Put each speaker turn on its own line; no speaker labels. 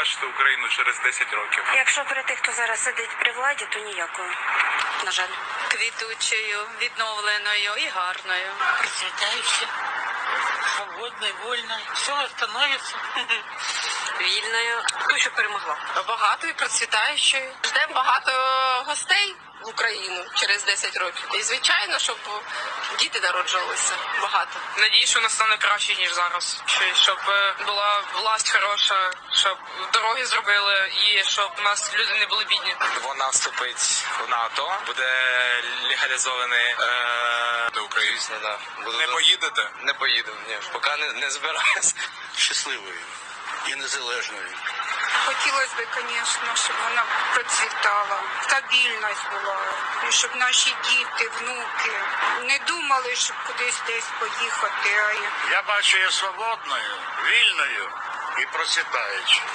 бачите Україну через 10 років?
Якщо при тих, хто зараз сидить при владі, то ніякою. На жаль.
квітучою, відновленою і гарною.
процветающая, свободною, вольною. Все становиться.
Вільною. Ту, що перемогла.
багатою, процвітаючою. Ждемо багато гостей в Україну через 10 років. І звичайно, щоб діти народжувалися багато.
Надію, що вона стане краще, ніж зараз. Щоб е, була власть хороша, щоб дороги зробили і щоб у нас люди не були бідні.
Вона вступить в НАТО, буде легалізований е... до України.
да. Буду
Не поїдете?
Не поїду, ні. Поки не, не збираюся. Щасливою і незалежною.
Хотілося б, звісно, щоб вона процвітала, стабільність була, і щоб наші діти, внуки не думали, щоб кудись десь поїхати,
Я бачу її свободною, вільною і процвітаючою.